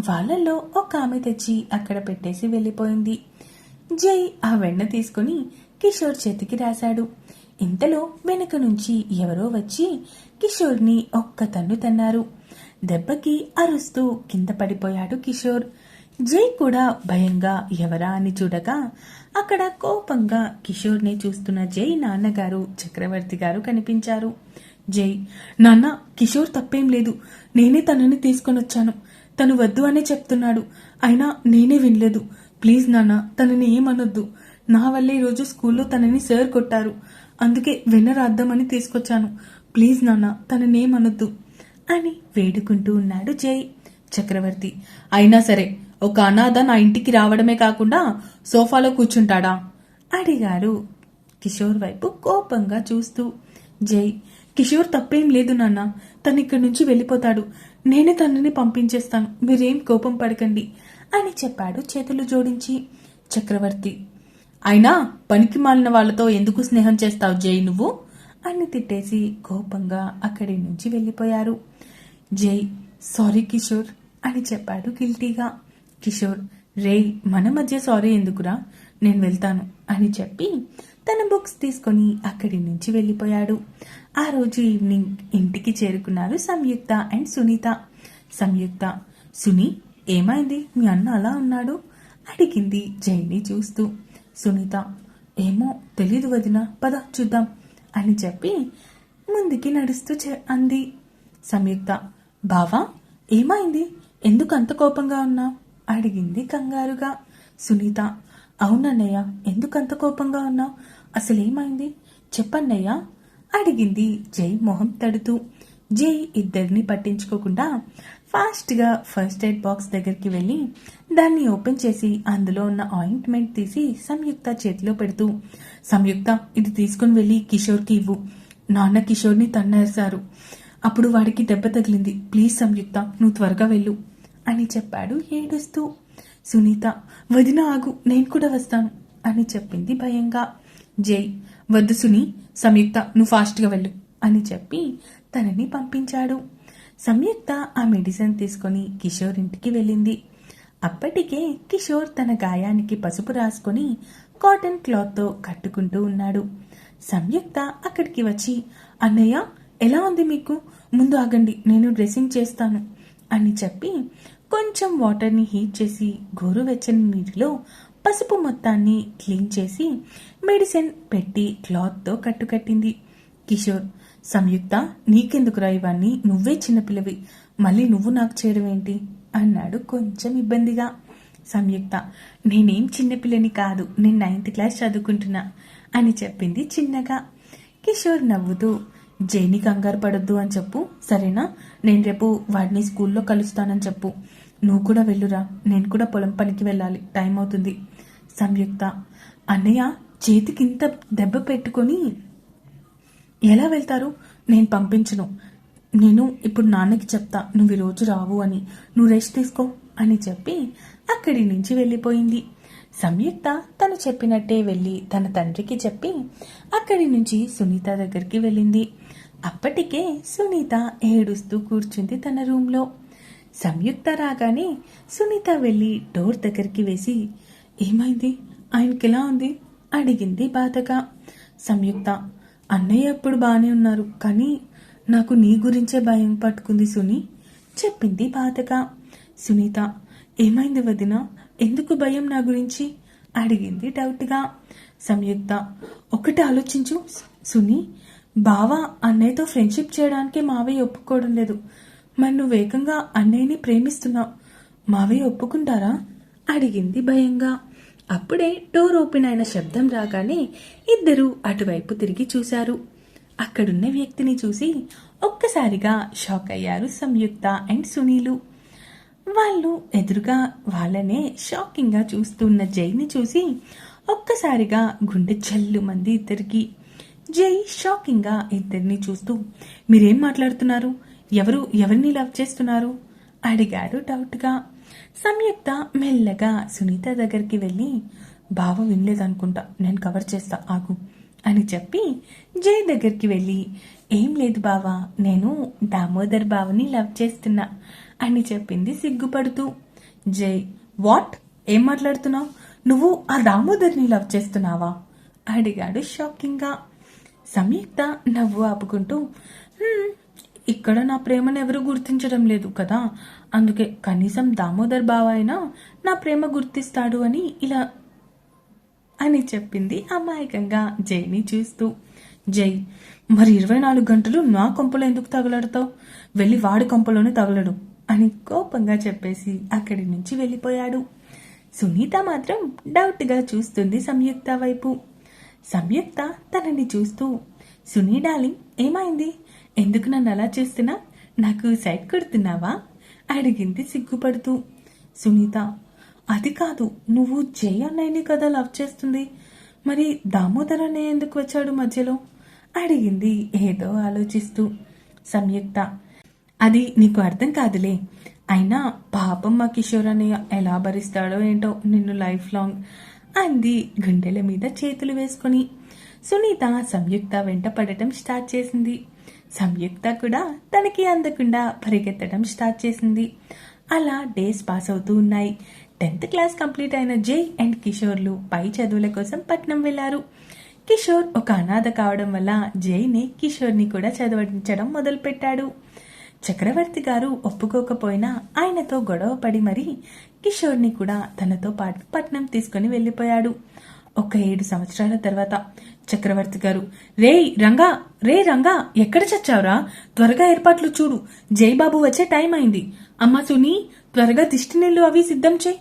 వాళ్ళల్లో ఒక ఆమె తెచ్చి అక్కడ పెట్టేసి వెళ్ళిపోయింది. జై ఆ వెన్న తీసుకుని కిషోర్ చేతికి రాశాడు. ఇంతలో వెనుక నుంచి ఎవరో వచ్చి కిషోర్ని ఒక్క తన్ను తన్నారు. దెబ్బకి అరుస్తూ కింద పడిపోయాడు కిషోర్. జై కూడా భయంగా ఎవరా అని చూడగా అక్కడ కోపంగా కిషోర్ని చూస్తున్న జై నాన్నగారు చక్రవర్తి గారు కనిపించారు. జై నాన్న కిషోర్ తప్పేం లేదు. నేనే తనని తీసుకొని వచ్చాను తను వద్దు అనే చెప్తున్నాడు. అయినా నేనే వినలేదు. ప్లీజ్ నాన్న తనని ఏమనొద్దు. నా వల్ల ఈరోజు స్కూల్లో తనని సార్ కొట్టారు. అందుకే వెన్న తీసుకొచ్చాను. ప్లీజ్ నాన్న తననేమనొద్దు అని వేడుకుంటూ ఉన్నాడు జై చక్రవర్తి. అయినా సరే ఒక అనాథ నా ఇంటికి రావడమే కాకుండా సోఫాలో కూర్చుంటాడా? అడిగారు కిషోర్ వైపు కోపంగా చూస్తూ జై. కిషోర్ తప్పేం లేదు నాన్న. తను ఇక్కడి నుంచి వెళ్ళిపోతాడు. నేనే తనని పంపించేస్తాను. మీరేం కోపం పడకండి అని చెప్పాడు చేతులు జోడించి చక్రవర్తి. అయినా పనికి మాలిన వాళ్ళతో ఎందుకు స్నేహం చేస్తావు జై నువ్వు? అని తిట్టేసి కోపంగా అక్కడి నుంచి వెళ్ళిపోయారు. జై సారీ కిషోర్ అని చెప్పాడు గిల్టీగా. కిషోర్ రే మన మధ్య సారీ ఎందుకురా? నేను వెళ్తాను అని చెప్పి తన బుక్స్ తీసుకొని అక్కడి నుంచి వెళ్ళిపోయాడు. ఆ రోజు ఈవినింగ్ ఇంటికి చేరుకున్నారు సంయుక్త అండ్ సునీత. సంయుక్త సుని ఏమైంది? మీ అన్న అలా ఉన్నాడు? అడిగింది జైని చూస్తూ. సునీత ఏమో తెలీదు వదిన పద చూద్దాం అని చెప్పి ముందుకి నడుస్తూ చె- అంది. సంయుక్త బావా ఏమైంది? ఎందుకు అంత కోపంగా ఉన్నా? అడిగింది కంగారుగా. సునీత అవునన్నయ్య ఎందుకు అంత కోపంగా ఉన్నావు అసలేమైంది? చెప్పన్నయ్యా అడిగింది జై మొహం తడుతూ. జై ఇద్దరిని పట్టించుకోకుండా ఫాస్ట్గా ఫస్ట్ ఎయిడ్ బాక్స్ దగ్గరికి వెళ్ళి దాన్ని ఓపెన్ చేసి అందులో ఉన్న ఆయింట్మెంట్ తీసి సంయుక్త చేతిలో పెడుతూ సంయుక్త ఇది తీసుకుని వెళ్ళి కిషోర్కి ఇవ్వు. నాన్న కిషోర్ని తన్నేశారు. అప్పుడు వాడికి దెబ్బ తగిలింది. ప్లీజ్ సంయుక్త నువ్వు త్వరగా వెళ్ళు అని చెప్పాడు ఏడుస్తూ. సునీత వదిన ఆగు నేను కూడా వస్తాను అని చెప్పింది భయంగా. జై. వద్దు సుని సంయుక్త నువ్వు ఫాస్ట్గా వెళ్ళు అని చెప్పి తనని పంపించాడు. సంయుక్త ఆ మెడిసిన్ తీసుకొని కిషోర్ ఇంటికి వెళ్ళింది. అప్పటికే కిషోర్ తన గాయానికి పసుపు రాసుకొని కాటన్ క్లాత్తో కట్టుకుంటూ ఉన్నాడు. సంయుక్త అక్కడికి వచ్చి అన్నయ్య ఎలా ఉంది మీకు? ముందు ఆగండి నేను డ్రెస్సింగ్ చేస్తాను అని చెప్పి కొంచెం వాటర్ని హీట్ చేసి గోరువెచ్చని నీటిలో పసుపు మొత్తాన్ని క్లీన్ చేసి మెడిసిన్ పెట్టి క్లాత్తో కట్టుకట్టింది. కిషోర్ సంయుక్త నీకెందుకురా ఇవన్నీ? నువ్వే చిన్నపిల్లవి. మళ్ళీ నువ్వు నాకు చేయడం ఏంటి అన్నాడు కొంచెం ఇబ్బందిగా. సంయుక్త నేనేం చిన్నపిల్లని కాదు. నేను నైన్త్ క్లాస్ చదువుకుంటున్నా అని చెప్పింది చిన్నగా. కిషోర్ నవ్వుతూ జైని కంగారు పడొద్దు అని చెప్పు. సరేనా? నేను రేపు వాడిని స్కూల్లో కలుస్తానని చెప్పు. నువ్వు కూడా వెళ్ళురా. నేను కూడా పొలం పనికి వెళ్ళాలి. టైం అవుతుంది. సంయుక్త. అన్నయ్య చేతికి ఇంత దెబ్బ పెట్టుకొని ఎలా వెళ్తారు? నేను పంపించను. నేను ఇప్పుడు నాన్నకి చెప్తా. నువ్వు ఈరోజు రావు అని. నువ్వు రెస్ట్ తీసుకో అని చెప్పి అక్కడి నుంచి వెళ్ళిపోయింది. సంయుక్త తను చెప్పినట్టే వెళ్ళి తన తండ్రికి చెప్పి అక్కడి నుంచి సునీత దగ్గరికి వెళ్ళింది. అప్పటికే సునీత ఏడుస్తూ కూర్చుంది తన రూమ్లో. సంయుక్త రాగానే సునీత వెళ్ళి డోర్ దగ్గరికి వేసి ఏమైంది? ఆయనకి ఎలా ఉంది? అడిగింది బాధగా. సంయుక్త అన్నయ్య ఎప్పుడు బాగానే ఉన్నారు కానీ నాకు నీ గురించే భయం పట్టుకుంది సుని చెప్పింది బాధగా. సునీత ఏమైంది వదిన? ఎందుకు భయం నా గురించి? అడిగింది డౌట్గా. సంయుక్త ఒకటి ఆలోచించు సుని బావ అన్నయ్యతో ఫ్రెండ్షిప్ చేయడానికి మావయ్య ఒప్పుకోవడం లేదు. మరి నువ్వు వేగంగా అన్నయ్యని ప్రేమిస్తున్నావు. మావయ్య ఒప్పుకుంటారా? అడిగింది భయంగా. అప్పుడే డోర్ ఓపెన్ అయిన శబ్దం రాగానే ఇద్దరూ అటువైపు తిరిగి చూశారు. అక్కడున్న వ్యక్తిని చూసి ఒక్కసారిగా షాక్ అయ్యారు సంయుక్త అండ్ సునీలు. వాళ్ళు ఎదురుగా వాళ్ళనే షాకింగ్గా చూస్తున్న జైని చూసి ఒక్కసారిగా గుండె జల్లు మంది ఇద్దరికి. జై షాకింగ్గా ఇద్దరిని చూస్తూ మీరేం మాట్లాడుతున్నారు? ఎవరు ఎవరిని లవ్ చేస్తున్నారు? అడిగారు డౌట్గా. సంయుక్త మెల్లగా సునీత దగ్గరికి వెళ్ళి బావ వినలేదనుకుంటా నేను కవర్ చేస్తా ఆగు అని చెప్పి జై దగ్గరికి వెళ్ళి ఏం లేదు బావా నేను దామోదర్ బావని లవ్ చేస్తున్నా అని చెప్పింది సిగ్గుపడుతూ. జై వాట్? ఏం మాట్లాడుతున్నావు? నువ్వు ఆ దామోదర్ని లవ్ చేస్తున్నావా? అడిగాడు షాకింగ్గా. సంయుక్త నవ్వు ఆపుకుంటూ ఇక్కడ నా ప్రేమను ఎవరు గుర్తించడం లేదు కదా? అందుకే కనీసం దామోదర్ బావ అయినా నా ప్రేమ గుర్తిస్తాడు అని ఇలా అని చెప్పింది అమాయకంగా జైని చూస్తూ. జై మరి ఇరవై నాలుగు గంటలు నా కొంపలో ఎందుకు తగలడతావు? వెళ్ళి వాడి కొంపలోనే తగలడు అని కోపంగా చెప్పేసి అక్కడి నుంచి వెళ్ళిపోయాడు. సునీత మాత్రం డౌట్గా చూస్తుంది సంయుక్త వైపు. సంయుక్త తనని చూస్తూ సునీ డాలింగ్ ఏమైంది? ఎందుకు నన్ను అలా చేస్తున్నా? నాకు సైట్ కొడుతున్నావా? అడిగింది సిగ్గుపడుతూ. సునీత అది కాదు నువ్వు జై అన్నయ్యని కదా లవ్ చేస్తుంది. మరి దామోదర్ అన్నయ్య ఎందుకు వచ్చాడు మధ్యలో? అడిగింది ఏదో ఆలోచిస్తూ. సంయుక్త అది నీకు అర్థం కాదులే. అయినా పాపం మా కిషోర్ అన్నయ్య ఎలా భరిస్తాడో ఏంటో నిన్ను లైఫ్ లాంగ్ అంది గుండెల మీద చేతులు వేసుకొని. సునీత సంయుక్త వెంట పడటం స్టార్ట్ చేసింది. సంయుక్త కూడా తనకి అందకుండా పరిగెత్తడం స్టార్ట్ చేసింది. అలా డేస్ పాస్ అవుతూ ఉన్నాయి. టెన్త్ క్లాస్ కంప్లీట్ అయిన జై అండ్ కిషోర్లు పై చదువుల కోసం పట్నం వెళ్ళారు. కిషోర్ ఒక అనాథ కావడం వల్ల జైని కిషోర్ని కూడా చదవించడం మొదలుపెట్టాడు. చక్రవర్తి గారు ఒప్పుకోకపోయినా ఆయనతో గొడవ పడి మరీ కిషోర్ని కూడా తనతో పాటు పట్నం తీసుకుని వెళ్ళిపోయాడు. ఒక ఏడు సంవత్సరాల తర్వాత చక్రవర్తి గారు రే రంగా రే రంగా ఎక్కడ చచ్చావురా? త్వరగా ఏర్పాట్లు చూడు. జైబాబు వచ్చే టైం అయింది. అమ్మా సుని త్వరగా దిష్టి నీళ్ళు అవి సిద్ధం చే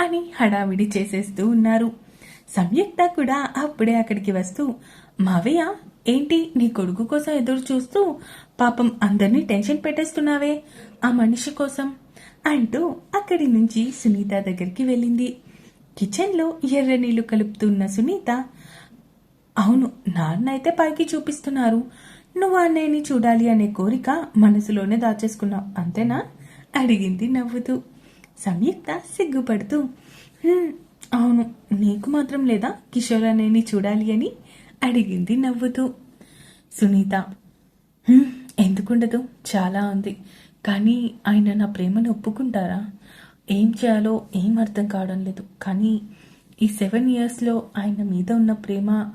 అని హడావిడి చేసేస్తూ ఉన్నారు. సంయుక్త కూడా అప్పుడే అక్కడికి వస్తూ మావయ్య ఏంటి నీ కొడుకు కోసం ఎదురు చూస్తూ పాపం అందరినీ టెన్షన్ పెట్టేస్తున్నావే? ఆ మనిషి కోసం? అంటూ అక్కడి నుంచి సునీత దగ్గరికి వెళ్ళింది. కిచెన్లో ఎర్ర నీళ్ళు కలుపుతున్న సునీత అవును నాన్న అయితే పైకి చూపిస్తున్నారు. నువ్వు అన్నయ్యని చూడాలి అనే కోరిక మనసులోనే దాచేసుకున్నావు అంతేనా? అడిగింది నవ్వుతూ. సంయుక్త సిగ్గుపడుతూ అవును నీకు మాత్రం లేదా కిషోర్ అన్నయ్యని చూడాలి అని? అడిగింది నవ్వుతూ. సునీత ఎందుకుండదు చాలా ఉంది. కానీ ఆయన నా ప్రేమను ఒప్పుకుంటారా? ఏం చేయాలో ఏం అర్థం కావడం లేదు. కానీ ఈ సెవెన్ ఇయర్స్లో ఆయన మీద ఉన్న ప్రేమ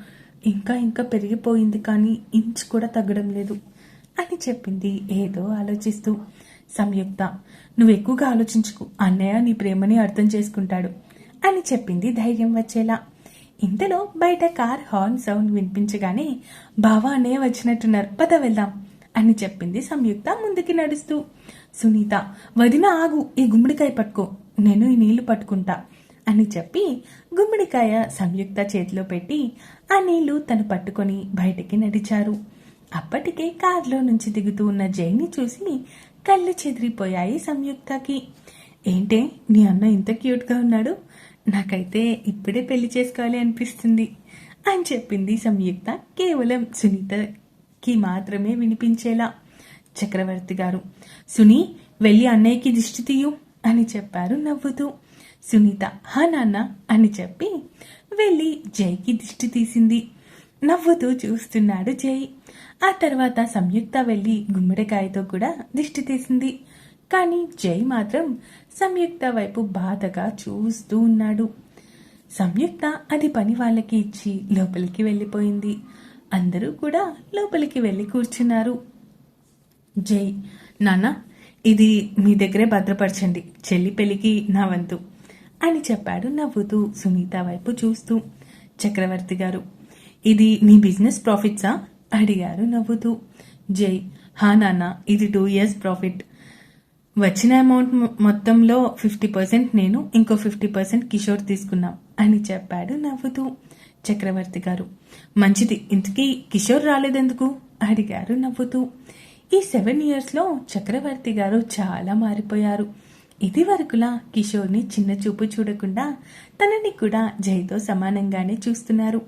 ఇంకా ఇంకా పెరిగిపోయింది కానీ ఇంచ్ కూడా తగ్గడం లేదు అని చెప్పింది ఏదో ఆలోచిస్తూ. సంయుక్త నువ్వు ఎక్కువగా ఆలోచించుకు. అన్నయ్య నీ ప్రేమని అర్థం చేసుకుంటాడు అని చెప్పింది ధైర్యం వచ్చేలా. ఇంతలో బయట కార్ హార్న్ సౌండ్ వినిపించగానే బావా అన్నయ్య వచ్చినట్టున్నారు. పద వెళ్దాం అని చెప్పింది సంయుక్త ముందుకి నడుస్తూ. సునీత వదిన ఆగు ఈ గుమ్మడికాయ పట్టుకో నేను ఈ నీళ్ళు పట్టుకుంటా అని చెప్పి గుమ్మడికాయ సంయుక్త చేతిలో పెట్టి ఆ నీళ్ళు తను పట్టుకొని బయటికి నడిచారు. అప్పటికే కారులో నుంచి దిగుతూ ఉన్న జైని చూసి కళ్ళు చెదిరిపోయాయి సంయుక్తకి. ఏంటే నీ అన్న ఇంత క్యూట్గా ఉన్నాడు? నాకైతే ఇప్పుడే పెళ్ళి చేసుకోవాలి అనిపిస్తుంది అని చెప్పింది సంయుక్త. కేవలం సునీతకి మాత్రమే వినిపించేలా. చక్రవర్తి గారు. సునీ వెళ్ళి అన్నయ్యకి దిష్టి తీయు అని చెప్పారు నవ్వుతూ. సునీత హా నాన్న అని చెప్పి వెళ్ళి జైకి దిష్టి తీసింది. నవ్వుతూ చూస్తున్నాడు జై. ఆ తర్వాత సంయుక్త వెళ్ళి గుమ్మడికాయతో కూడా దిష్టి తీసింది. కానీ జై మాత్రం సంయుక్త వైపు బాధగా చూస్తూ ఉన్నాడు. సంయుక్త అది పని వాళ్ళకి ఇచ్చి లోపలికి వెళ్ళిపోయింది. అందరూ కూడా లోపలికి వెళ్ళి కూర్చున్నారు. జై. నాన్న ఇది మీ దగ్గరే భద్రపరచండి. చెల్లి పెళ్ళికి నా వంతు అని చెప్పాడు నవ్వుతూ సునీత వైపు చూస్తూ. చక్రవర్తి గారు ఇది మీ బిజినెస్ ప్రాఫిట్సా? అడిగారు నవ్వుతూ. జై. హా నాన్న ఇది టూ ఇయర్స్ ప్రాఫిట్. వచ్చిన అమౌంట్ మొత్తంలో ఫిఫ్టీ పర్సెంట్ నేను ఇంకో ఫిఫ్టీ పర్సెంట్ కిషోర్ తీసుకున్నాం అని చెప్పాడు నవ్వుతూ. చక్రవర్తి గారు మంచిది ఇంతకీ కిషోర్ రాలేదెందుకు? అడిగారు నవ్వుతూ. ఈ సెవెన్ ఇయర్స్లో చక్రవర్తి గారు చాలా మారిపోయారు. ఇది వరకులా కిషోర్ని చిన్న చూపు చూడకుండా తనని కూడా జైతో సమానంగానే చూస్తున్నారు.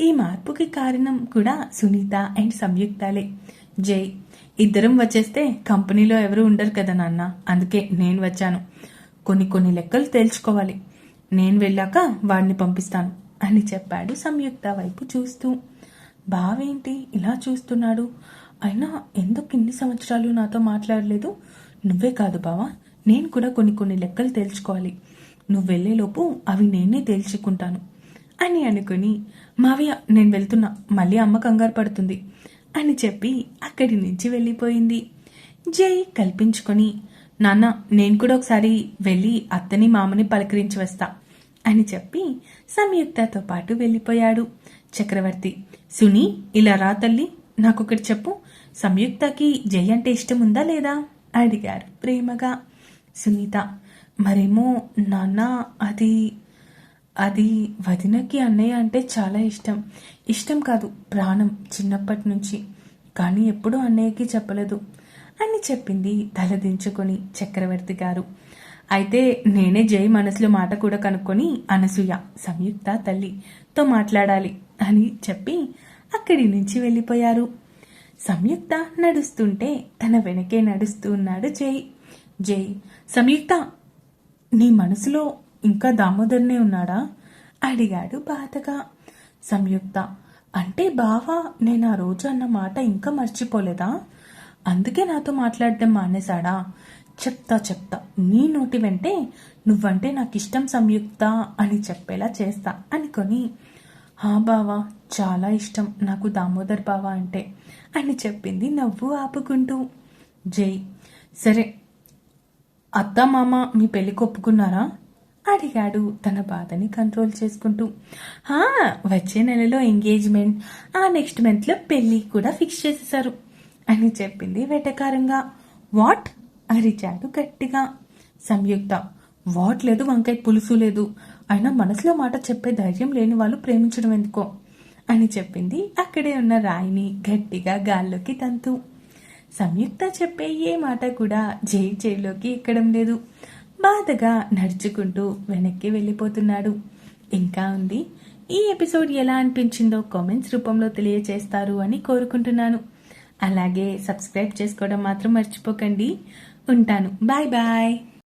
ఈ మార్పుకి కారణం కూడా సునీత అండ్ సంయుక్తాలే. జై ఇద్దరం వచ్చేస్తే కంపెనీలో ఎవరు ఉండరు కదా నాన్న అందుకే నేను వచ్చాను. కొన్ని కొన్ని లెక్కలు తేల్చుకోవాలి. నేను వెళ్ళాక వాడిని పంపిస్తాను అని చెప్పాడు సంయుక్త వైపు చూస్తూ. బావేంటి ఇలా చూస్తున్నాడు? అయినా ఎందుకు ఇన్ని సంవత్సరాలు నాతో మాట్లాడలేదు? నువ్వే కాదు బావా నేను కూడా కొన్ని కొన్ని లెక్కలు తేల్చుకోవాలి. నువ్వు వెళ్ళేలోపు అవి నేనే తేల్చుకుంటాను. అని అనుకుని మావయ్య నేను వెళ్తున్నా మళ్ళీ అమ్మ కంగారు పడుతుంది అని చెప్పి అక్కడి నుంచి వెళ్ళిపోయింది. జై కల్పించుకొని నాన్న నేను కూడా ఒకసారి వెళ్ళి అత్తని మామని పలకరించి వస్తా అని చెప్పి సంయుక్తతో పాటు వెళ్ళిపోయాడు చక్రవర్తి. సుని ఇలా రా తల్లి నాకొకటి చెప్పు. సంయుక్తకి జై అంటే ఇష్టం ఉందా లేదా? అడిగారు ప్రేమగా. సునీత మరేమో నాన్న అది అది వదినకి అన్నయ్య అంటే చాలా ఇష్టం. ఇష్టం కాదు ప్రాణం చిన్నప్పటి నుంచి కానీ ఎప్పుడూ అన్నయ్యకి చెప్పలేదు. అని చెప్పింది తలదించుకొని చక్రవర్తి గారు. అయితే నేనే జై మనసులో మాట కూడా కనుక్కొని అనసూయ సంయుక్త తల్లితో మాట్లాడాలి అని చెప్పి అక్కడి నుంచి వెళ్ళిపోయారు. సంయుక్త నడుస్తుంటే తన వెనకే నడుస్తూ ఉన్నాడు జై. జై. సంయుక్త నీ మనసులో ఇంకా దామోదర్నే ఉన్నాడా? అడిగాడు బాధగా. సంయుక్త అంటే బావా నేను ఆ రోజు అన్న మాట ఇంకా మర్చిపోలేదా? అందుకే నాతో మాట్లాడడం మానేశాడా? చెప్తా చెప్తా నీ నోటి వెంటే నువ్వంటే నాకు ఇష్టం సంయుక్త అని చెప్పేలా చేస్తా అనుకొని హా బావా చాలా ఇష్టం నాకు దామోదర్ బావా అంటే అని చెప్పింది నవ్వు ఆపుకుంటూ. జై సరే అత్త మామ మీ పెళ్ళి ఒప్పుకున్నారా అడిగాడు తన బాధని కంట్రోల్ చేసుకుంటూ. హా వచ్చే నెలలో ఎంగేజ్మెంట్ ఆ నెక్స్ట్ మంత్లో పెళ్ళి కూడా ఫిక్స్ చేసేశారు అని చెప్పింది వెటకారంగా. వాట్? అరిచాడు గట్టిగా. సంయుక్త వాట్ లేదు వంకాయ పులుసు లేదు. అయినా మనసులో మాట చెప్పే ధైర్యం లేని వాళ్ళు ప్రేమించడం ఎందుకో? అని చెప్పింది అక్కడే ఉన్న రాయిని గట్టిగా గాల్లోకి తంతు. సంయుక్త చెప్పే ఏ మాట కూడా జై జైలోకి ఎక్కడం లేదు. బాధగా నడుచుకుంటూ వెనక్కి వెళ్ళిపోతున్నాడు. ఇంకా ఉంది. ఈ ఎపిసోడ్ ఎలా అనిపించిందో కామెంట్స్ రూపంలో తెలియజేస్తారు అని కోరుకుంటున్నాను. అలాగే సబ్స్క్రైబ్ చేసుకోవడం మాత్రం మర్చిపోకండి. ఉంటాను. Bye bye.